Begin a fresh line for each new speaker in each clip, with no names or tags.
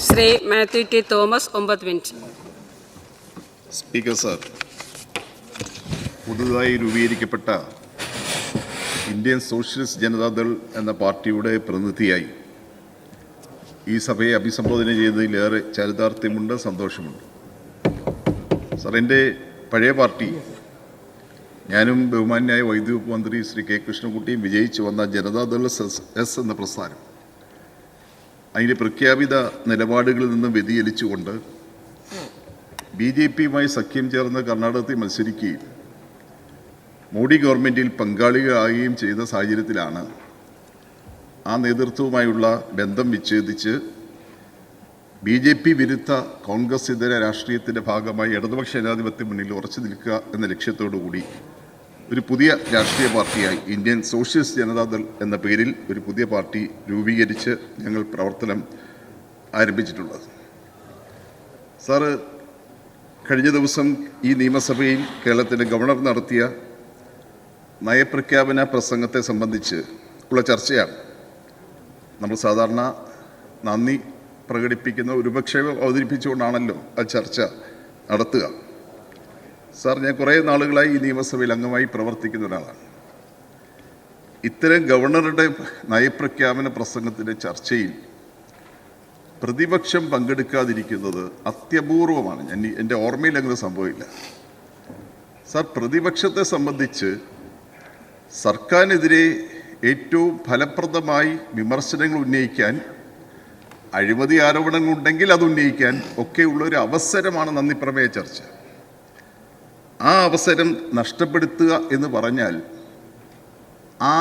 Shri Mathew T Thomas ഒമ്പത് minute.
Speaker sir പുതുതായി രൂപീകരിക്കപ്പെട്ട ഇന്ത്യൻ സോഷ്യലിസ്റ്റ് ജനതാദൾ എന്ന പാർട്ടിയുടെ പ്രതിനിധിയായി ഈ സഭയെ അഭിസംബോധന ചെയ്തതിലേറെ ചരിതാർത്ഥ്യമുണ്ട് സന്തോഷമുണ്ട്. സാർ എന്റെ പഴയ പാർട്ടി ഞാനും ബഹുമാന്യായ വൈദ്യുതി മന്ത്രി ശ്രീ കെ കൃഷ്ണൻകുട്ടിയും വിജയിച്ചു വന്ന ജനതാദൾ എസ് എന്ന പ്രസ്ഥാനം. അതിന്റെ പ്രഖ്യാപിത നിലപാടുകളിൽ നിന്നും വ്യതിചലിച്ചുകൊണ്ട് ബി ജെ പിയുമായി സഖ്യം ചേർന്ന് കർണാടകത്തിൽ മത്സരിക്കുകയും മോഡി ഗവൺമെന്റിൽ പങ്കാളികളാകുകയും ചെയ്ത സാഹചര്യത്തിലാണ് ആ നേതൃത്വവുമായുള്ള ബന്ധം വിച്ഛേദിച്ച് ബി ജെ പി വിരുദ്ധ കോൺഗ്രസ് ഇതര രാഷ്ട്രീയത്തിന്റെ ഭാഗമായി ഇടതുപക്ഷ ജനാധിപത്യ മുന്നിൽ ഉറച്ചു നിൽക്കുക എന്ന ലക്ഷ്യത്തോടു കൂടി ഒരു പുതിയ രാഷ്ട്രീയ പാർട്ടിയായി ഇന്ത്യൻ സോഷ്യലിസ്റ്റ് ജനതാദൾ എന്ന പേരിൽ ഒരു പുതിയ പാർട്ടി രൂപീകരിച്ച് ഞങ്ങൾ പ്രവർത്തനം ആരംഭിച്ചിട്ടുള്ളത്. സാറ് കഴിഞ്ഞ ദിവസം ഈ നിയമസഭയിൽ കേരളത്തിന്റെ ഗവർണർ നടത്തിയ നയപ്രഖ്യാപന പ്രസംഗത്തെ സംബന്ധിച്ച് ഉള്ള ചർച്ചയാണ്. നമ്മൾ സാധാരണ നന്ദി പ്രകടിപ്പിക്കുന്ന ഒരുപക്ഷേ അവതരിപ്പിച്ചുകൊണ്ടാണല്ലോ ആ ചർച്ച നടത്തുക. സാർ ഞാൻ കുറേ നാളുകളായി ഈ നിയമസഭയിൽ അംഗമായി പ്രവർത്തിക്കുന്ന ഒരാളാണ്. ഇത്തരം ഗവർണറുടെ നയപ്രഖ്യാപന പ്രസംഗത്തിന്റെ ചർച്ചയിൽ പ്രതിപക്ഷം പങ്കെടുക്കാതിരിക്കുന്നത് അത്യപൂർവമാണ്. ഞാൻ എന്റെ ഓർമ്മയിൽ അങ്ങനെ സംഭവമില്ല സാർ പ്രതിപക്ഷത്തെ സംബന്ധിച്ച് സർക്കാരിനെതിരെ ഏറ്റവും ഫലപ്രദമായി വിമർശനങ്ങൾ ഉന്നയിക്കാൻ അഴിമതി ആരോപണങ്ങൾ ഉണ്ടെങ്കിൽ അത് ഉന്നയിക്കാൻ ഒക്കെയുള്ള ഒരു അവസരമാണ് നന്ദി പ്രമേയ ചർച്ച. ആ അവസരം നഷ്ടപ്പെടുത്തുക എന്ന് പറഞ്ഞാൽ ആ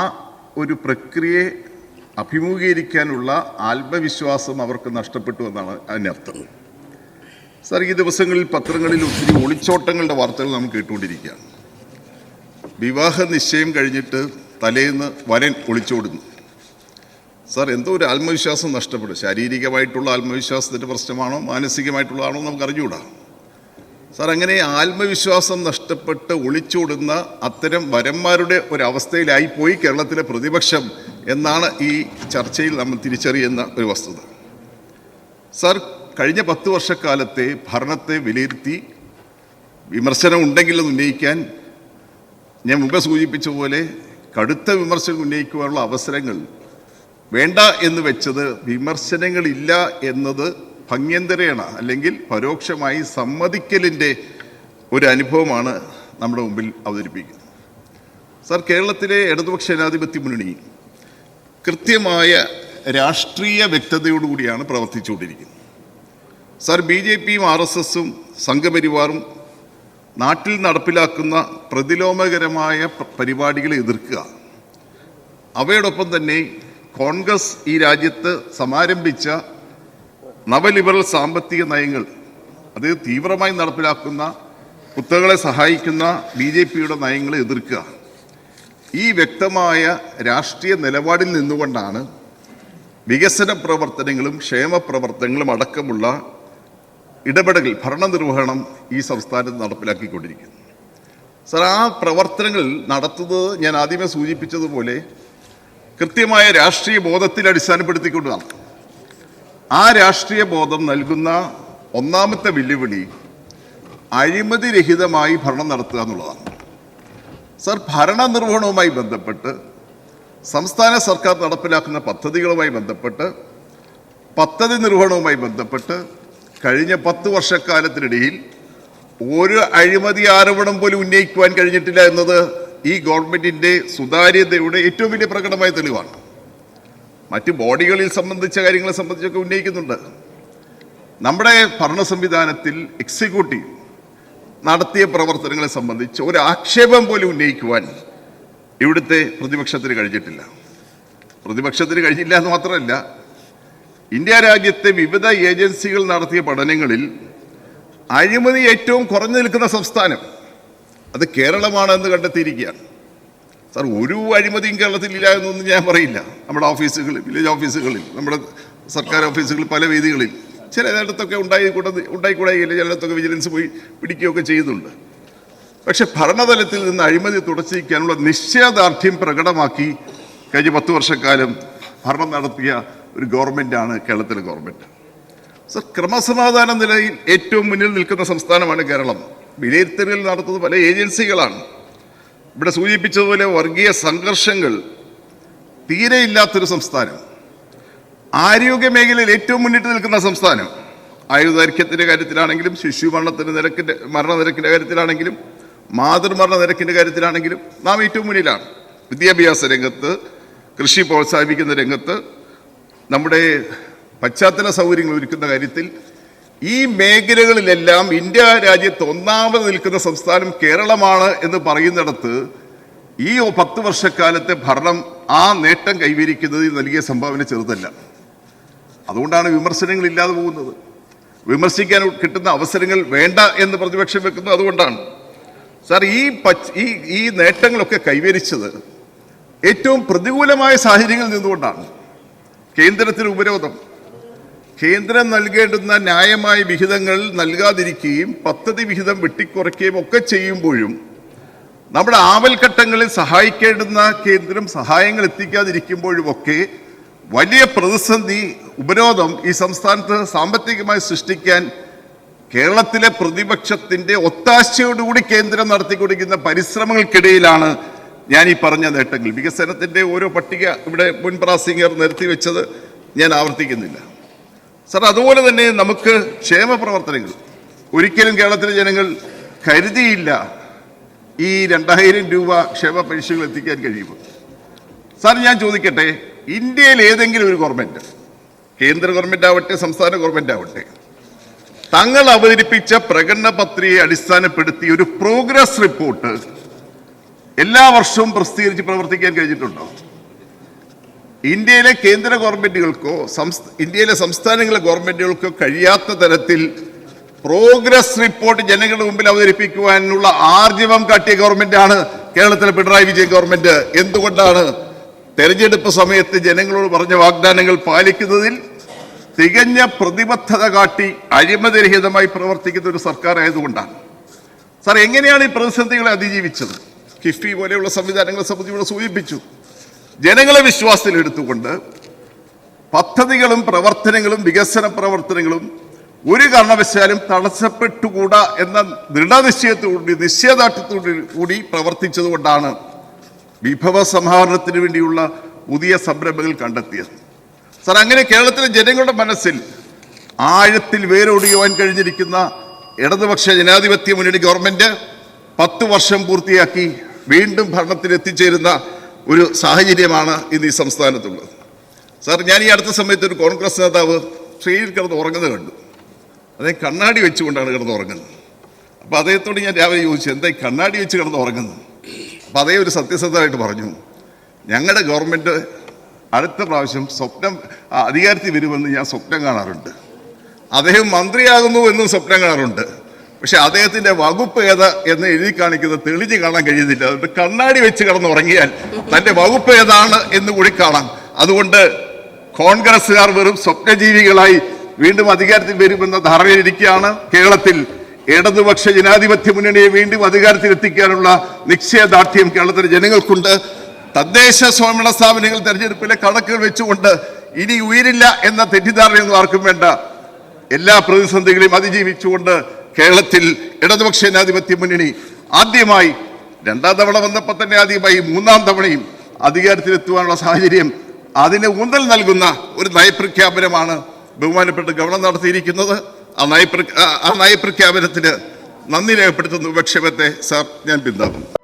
ഒരു പ്രക്രിയയെ അഭിമുഖീകരിക്കാനുള്ള ആത്മവിശ്വാസം അവർക്ക് നഷ്ടപ്പെട്ടു എന്നാണ് അതിനർത്ഥം. സാർ ഈ ദിവസങ്ങളിൽ പത്രങ്ങളിൽ ഒത്തിരി ഒളിച്ചോട്ടങ്ങളുടെ വാർത്തകൾ നാം കേട്ടുകൊണ്ടിരിക്കുകയാണ്. വിവാഹ നിശ്ചയം കഴിഞ്ഞിട്ട് തലേന്ന് വരൻ ഒളിച്ചോടുന്നു. സാർ എന്തോ ഒരു ആത്മവിശ്വാസം നഷ്ടപ്പെടും. ശാരീരികമായിട്ടുള്ള ആത്മവിശ്വാസത്തിന്റെ പ്രശ്നമാണോ? മാനസികമായിട്ടുള്ളതാണോ? നമുക്ക് അറിഞ്ഞുകൂടാ സാർ അങ്ങനെ ആത്മവിശ്വാസം നഷ്ടപ്പെട്ട് ഒളിച്ചോടുന്ന അത്തരം വരന്മാരുടെ ഒരവസ്ഥയിലായി പോയി കേരളത്തിലെ പ്രതിപക്ഷം എന്നാണ് ഈ ചർച്ചയിൽ നമ്മൾ തിരിച്ചറിയുന്ന ഒരു വസ്തുത. സാർ കഴിഞ്ഞ പത്ത് വർഷക്കാലത്തെ ഭരണത്തെ വിലയിരുത്തി വിമർശനം ഉണ്ടെങ്കിൽ അത് ഉന്നയിക്കാൻ ഞാൻ മുമ്പ് സൂചിപ്പിച്ച പോലെ കടുത്ത വിമർശനം ഉന്നയിക്കുവാനുള്ള അവസരങ്ങൾ വേണ്ട എന്ന് വെച്ചത് വിമർശനങ്ങളില്ല എന്നത് ഭംഗ്യന്തരേണ അല്ലെങ്കിൽ പരോക്ഷമായി സമ്മതിക്കലിന്റെ ഒരു അനുഭവമാണ് നമ്മുടെ മുമ്പിൽ അവതരിപ്പിക്കുന്നത്. സാർ കേരളത്തിലെ ഇടതുപക്ഷ ജനാധിപത്യ മുന്നണി കൃത്യമായ രാഷ്ട്രീയ വ്യക്തതയോടുകൂടിയാണ് പ്രവർത്തിച്ചുകൊണ്ടിരിക്കുന്നത്. സാർ ബി ജെ പിയും ആർ എസ് എസും സംഘപരിവാറും നാട്ടിൽ നടപ്പിലാക്കുന്ന പ്രതിലോമകരമായ പരിപാടികളെ എതിർക്കുക. അവയോടൊപ്പം തന്നെ കോൺഗ്രസ് ഈ രാജ്യത്ത് സമാരംഭിച്ച നവലിബറൽ സാമ്പത്തിക നയങ്ങൾ അത് തീവ്രമായി നടപ്പിലാക്കുന്ന കുത്തകളെ സഹായിക്കുന്ന ബി ജെ പിയുടെ നയങ്ങളെ എതിർക്കുക. ഈ വ്യക്തമായ രാഷ്ട്രീയ നിലപാടിൽ നിന്നുകൊണ്ടാണ് വികസന പ്രവർത്തനങ്ങളും ക്ഷേമ പ്രവർത്തനങ്ങളും അടക്കമുള്ള ഇടപെടൽ ഭരണനിർവഹണം ഈ സംസ്ഥാനത്ത് നടപ്പിലാക്കിക്കൊണ്ടിരിക്കുന്നു സർ ആ പ്രവർത്തനങ്ങൾ നടത്തുന്നത് ഞാൻ ആദ്യമേ സൂചിപ്പിച്ചതുപോലെ കൃത്യമായ രാഷ്ട്രീയ ബോധത്തിൽ അടിസ്ഥാനപ്പെടുത്തിക്കൊണ്ട് അടിസ്ഥാനപ്പെടുത്തിക്കൊണ്ടാണ് ആ രാഷ്ട്രീയ ബോധം നൽകുന്ന ഒന്നാമത്തെ വെല്ലുവിളി അഴിമതി രഹിതമായി ഭരണം നടത്തുക എന്നുള്ളതാണ്. സർ ഭരണനിർവഹണവുമായി ബന്ധപ്പെട്ട് സംസ്ഥാന സർക്കാർ നടപ്പിലാക്കുന്ന പദ്ധതികളുമായി ബന്ധപ്പെട്ട് പദ്ധതി നിർവഹണവുമായി ബന്ധപ്പെട്ട് കഴിഞ്ഞ പത്ത് വർഷക്കാലത്തിനിടയിൽ ഒരു അഴിമതി ആരോപണം പോലും ഉന്നയിക്കുവാൻ കഴിഞ്ഞിട്ടില്ല എന്നത് ഈ ഗവൺമെന്റിന്റെ സുതാര്യതയുടെ ഏറ്റവും വലിയ പ്രകടമായ തെളിവാണ്. മറ്റ് ബോഡികളിൽ സംബന്ധിച്ച കാര്യങ്ങളെ സംബന്ധിച്ചൊക്കെ ഉന്നയിക്കുന്നുണ്ട്. നമ്മുടെ ഭരണ സംവിധാനത്തിൽ എക്സിക്യൂട്ടീവ് നടത്തിയ പ്രവർത്തനങ്ങളെ സംബന്ധിച്ച് ഒരു ആക്ഷേപം പോലും ഉന്നയിക്കുവാൻ ഇവിടുത്തെ പ്രതിപക്ഷത്തിന് കഴിഞ്ഞിട്ടില്ല. പ്രതിപക്ഷത്തിന് കഴിഞ്ഞില്ല എന്ന് മാത്രമല്ല ഇന്ത്യ രാജ്യത്തെ വിവിധ ഏജൻസികൾ നടത്തിയ പഠനങ്ങളിൽ അഴിമതി ഏറ്റവും കുറഞ്ഞു നിൽക്കുന്ന സംസ്ഥാനം അത് കേരളമാണെന്ന് കണ്ടെത്തിയിരിക്കുകയാണ്. സാർ ഒരു അഴിമതിയും കേരളത്തിൽ ഇല്ല എന്നൊന്നും ഞാൻ പറയില്ല. നമ്മുടെ ഓഫീസുകളിൽ വില്ലേജ് ഓഫീസുകളിൽ നമ്മുടെ സർക്കാർ ഓഫീസുകളിൽ പല വേദികളിൽ ചിലയിടത്തൊക്കെ ഉണ്ടായി കൂട്ടത് ഉണ്ടായിക്കൂടായില്ല ചിലയിടത്തൊക്കെ വിജിലൻസ് പോയി പിടിക്കുകയൊക്കെ ചെയ്യുന്നുണ്ട്. പക്ഷെ ഭരണതലത്തിൽ നിന്ന് അഴിമതി തുടച്ചിരിക്കാനുള്ള നിശ്ചയദാർഢ്യം പ്രകടമാക്കി കഴിഞ്ഞ പത്ത് വർഷക്കാലം ഭരണം നടത്തിയ ഒരു ഗവൺമെന്റാണ് കേരളത്തിലെ ഗവൺമെന്റ് സർ ക്രമസമാധാന നിലയിൽ ഏറ്റവും മുന്നിൽ നിൽക്കുന്ന സംസ്ഥാനമാണ് കേരളം. വിലയിരുത്തലുകൾ നടത്തുന്നത് പല ഏജൻസികളാണ്. ഇവിടെ സൂചിപ്പിച്ചതുപോലെ വർഗീയ സംഘർഷങ്ങൾ തീരെ ഇല്ലാത്തൊരു സംസ്ഥാനം. ആരോഗ്യ മേഖലയിൽ ഏറ്റവും മുന്നിട്ട് നിൽക്കുന്ന സംസ്ഥാനം. ആയുധദൈർഘ്യത്തിന്റെ കാര്യത്തിലാണെങ്കിലും ശിശു മരണത്തിന്റെ നിരക്കിന്റെ മരണനിരക്കിന്റെ കാര്യത്തിലാണെങ്കിലും മാതൃമരണ നിരക്കിന്റെ കാര്യത്തിലാണെങ്കിലും നാം ഏറ്റവും മുന്നിലാണ്. വിദ്യാഭ്യാസ രംഗത്ത് കൃഷി പ്രോത്സാഹിപ്പിക്കുന്ന രംഗത്ത് നമ്മുടെ പശ്ചാത്തല സൗകര്യങ്ങൾ ഒരുക്കുന്ന കാര്യത്തിൽ ഈ മേഖലകളിലെല്ലാം ഇന്ത്യ രാജ്യത്ത് ഒന്നാമത് നിൽക്കുന്ന സംസ്ഥാനം കേരളമാണ് എന്ന് പറയുന്നിടത്ത് ഈ പത്ത് വർഷക്കാലത്തെ ഭരണം ആ നേട്ടം കൈവരിക്കുന്നതിൽ നൽകിയ സംഭാവന ചെറുതല്ല. അതുകൊണ്ടാണ് വിമർശനങ്ങൾ ഇല്ലാതെ പോകുന്നത്. വിമർശിക്കാൻ കിട്ടുന്ന അവസരങ്ങൾ വേണ്ട എന്ന് പ്രതിപക്ഷം വെക്കുന്നത് അതുകൊണ്ടാണ്. സാർ ഈ പച്ച ഈ ഈ നേട്ടങ്ങളൊക്കെ കൈവരിച്ചത് ഏറ്റവും പ്രതികൂലമായ സാഹചര്യങ്ങളിൽ നിന്നുകൊണ്ടാണ്. കേന്ദ്രത്തിന് ഉപരോധം കേന്ദ്രം നൽകേണ്ടുന്ന ന്യായമായ വിഹിതങ്ങൾ നൽകാതിരിക്കുകയും പദ്ധതി വിഹിതം വെട്ടിക്കുറയ്ക്കുകയും ഒക്കെ ചെയ്യുമ്പോഴും നമ്മുടെ ആവൽഘട്ടങ്ങളിൽ സഹായിക്കേണ്ടുന്ന കേന്ദ്രം സഹായങ്ങൾ എത്തിക്കാതിരിക്കുമ്പോഴുമൊക്കെ വലിയ പ്രതിസന്ധി ഉപരോധം ഈ സംസ്ഥാനത്ത് സാമ്പത്തികമായി സൃഷ്ടിക്കാൻ കേരളത്തിലെ പ്രതിപക്ഷത്തിന്റെ ഒത്താശയോടുകൂടി കേന്ദ്രം നടത്തിക്കൊടുക്കുന്ന പരിശ്രമങ്ങൾക്കിടയിലാണ് ഞാൻ ഈ പറഞ്ഞ നേട്ടങ്ങൾ. വികസനത്തിന്റെ ഓരോ പട്ടിക ഇവിടെ മുൻ പ്രാസിംഗർ നിർത്തി വെച്ചത് ഞാൻ ആവർത്തിക്കുന്നില്ല. സാർ അതുപോലെ തന്നെ നമുക്ക് ക്ഷേമ പ്രവർത്തനങ്ങൾ ഒരിക്കലും കേരളത്തിലെ ജനങ്ങൾ കരുതിയില്ല ഈ രണ്ടായിരം രൂപ ക്ഷേമ പെൻഷനുകൾ എത്തിക്കാൻ കഴിയുമോ സാർ ഞാൻ ചോദിക്കട്ടെ ഇന്ത്യയിൽ ഏതെങ്കിലും ഒരു ഗവൺമെന്റ് കേന്ദ്ര ഗവൺമെന്റ് ആവട്ടെ സംസ്ഥാന ഗവൺമെന്റ് ആവട്ടെ തങ്ങൾ അവതരിപ്പിച്ച പ്രകടന പത്രികയെ അടിസ്ഥാനപ്പെടുത്തി ഒരു പ്രോഗ്രസ് റിപ്പോർട്ട് എല്ലാ വർഷവും പ്രസിദ്ധീകരിച്ച് പ്രവർത്തിക്കാൻ കഴിഞ്ഞിട്ടുണ്ടോ? ഇന്ത്യയിലെ കേന്ദ്ര ഗവൺമെന്റുകൾക്കോ സംസ്ഥ ഇന്ത്യയിലെ സംസ്ഥാനങ്ങളിലെ ഗവൺമെന്റുകൾക്കോ കഴിയാത്ത തരത്തിൽ പ്രോഗ്രസ് റിപ്പോർട്ട് ജനങ്ങളുടെ മുമ്പിൽ അവതരിപ്പിക്കുവാനുള്ള ആർജവം കാട്ടിയ ഗവൺമെന്റാണ് കേരളത്തിലെ പിണറായി വിജയൻ ഗവൺമെന്റ് എന്തുകൊണ്ടാണ് തെരഞ്ഞെടുപ്പ് സമയത്ത് ജനങ്ങളോട് പറഞ്ഞ വാഗ്ദാനങ്ങൾ പാലിക്കുന്നതിൽ തികഞ്ഞ പ്രതിബദ്ധത കാട്ടി അഴിമതിരഹിതമായി പ്രവർത്തിക്കുന്ന ഒരു സർക്കാർ ആയതുകൊണ്ടാണ്? സാർ എങ്ങനെയാണ് ഈ പ്രതിസന്ധികളെ അതിജീവിച്ചത്? കിഫ്ബി പോലെയുള്ള സംവിധാനങ്ങളെ സംബന്ധിച്ച് ഇവിടെ സൂചിപ്പിച്ചു. ജനങ്ങളെ വിശ്വാസത്തിൽ എടുത്തുകൊണ്ട് പദ്ധതികളും പ്രവർത്തനങ്ങളും വികസന പ്രവർത്തനങ്ങളും ഒരു കാരണവശാലും തടസ്സപ്പെട്ടുകൂടാ എന്ന ദൃഢനിശ്ചയത്തോടുകൂടി നിശ്ചയദാർഢ്യത്തോടു കൂടി പ്രവർത്തിച്ചതുകൊണ്ടാണ് വിഭവ സംഹരണത്തിന് വേണ്ടിയുള്ള പുതിയ സംരംഭങ്ങൾ കണ്ടെത്തിയത്. സാർ അങ്ങനെ കേരളത്തിലെ ജനങ്ങളുടെ മനസ്സിൽ ആഴത്തിൽ വേരോടിയുവാൻ കഴിഞ്ഞിരിക്കുന്ന ഇടതുപക്ഷ ജനാധിപത്യ മുന്നണി ഗവൺമെന്റ് പത്ത് വർഷം പൂർത്തിയാക്കി വീണ്ടും ഭരണത്തിൽ എത്തിച്ചേരുന്ന ഒരു സാഹചര്യമാണ് ഇന്ന് ഈ സംസ്ഥാനത്തുള്ളത്. സാർ ഞാൻ ഈ അടുത്ത സമയത്ത് ഒരു കോൺഗ്രസ് നേതാവ് ട്രെയിനിൽ കിടന്ന് ഉറങ്ങുന്നത് കണ്ടു. അദ്ദേഹം കണ്ണാടി വെച്ചുകൊണ്ടാണ് കിടന്ന് ഉറങ്ങുന്നത്. അപ്പോൾ അദ്ദേഹത്തോട് ഞാൻ രാവിലെ ചോദിച്ചു എന്തായി കണ്ണാടി വെച്ച് കിടന്ന് ഉറങ്ങുന്നു അപ്പോൾ അതേ ഒരു സത്യസന്ധമായിട്ട് പറഞ്ഞു ഞങ്ങളുടെ ഗവൺമെന്റ് അടുത്ത പ്രാവശ്യം സ്വപ്നം അധികാരത്തിൽ വരുമെന്ന് ഞാൻ സ്വപ്നം കാണാറുണ്ട്. അദ്ദേഹം മന്ത്രിയാകുന്നു എന്നും സ്വപ്നം കാണാറുണ്ട്. പക്ഷെ അദ്ദേഹത്തിന്റെ വകുപ്പ് ഏത് എന്ന് എഴുതി കാണിക്കുന്നത് തെളിഞ്ഞു കാണാൻ കഴിയുന്നില്ല. അതുകൊണ്ട് കണ്ണാടി വെച്ച് കിടന്നുറങ്ങിയാൽ തന്റെ വകുപ്പ് ഏതാണ് എന്ന് കൂടി കാണാം. അതുകൊണ്ട് കോൺഗ്രസ്സുകാർ വെറും സ്വപ്നജീവികളായി വീണ്ടും അധികാരത്തിൽ വരുമെന്ന ധാരണയിലിരിക്കുകയാണ് കേരളത്തിൽ ഇടതുപക്ഷ ജനാധിപത്യ മുന്നണിയെ വീണ്ടും അധികാരത്തിൽ എത്തിക്കാനുള്ള നിശ്ചയദാർഢ്യം കേരളത്തിലെ ജനങ്ങൾക്കുണ്ട്. തദ്ദേശ സ്വയംഭരണ സ്ഥാപനങ്ങൾ തെരഞ്ഞെടുപ്പിലെ കണക്കുകൾ വെച്ചുകൊണ്ട് ഇനി ഉയരില്ല എന്ന തെറ്റിദ്ധാരണയൊന്നും ആർക്കും വേണ്ട. എല്ലാ പ്രതിസന്ധികളെയും അതിജീവിച്ചുകൊണ്ട് കേരളത്തിൽ ഇടതുപക്ഷ ജനാധിപത്യ മുന്നണി ആദ്യമായി രണ്ടാം തവണ വന്നപ്പോൾ തന്നെ ആദ്യമായി മൂന്നാം തവണയും അധികാരത്തിലെത്തുവാനുള്ള സാഹചര്യം അതിന് ഊന്നൽ നൽകുന്ന ഒരു നയപ്രഖ്യാപനമാണ് ബഹുമാനപ്പെട്ട ഗവർണർ നടത്തിയിരിക്കുന്നത്. ആ നയപ്ര ആ നയപ്രഖ്യാപനത്തിന് നന്ദി രേഖപ്പെടുത്തുന്ന. ഉപക്ഷേപത്തെ സാർ ഞാൻ പിന്താക്കുന്നു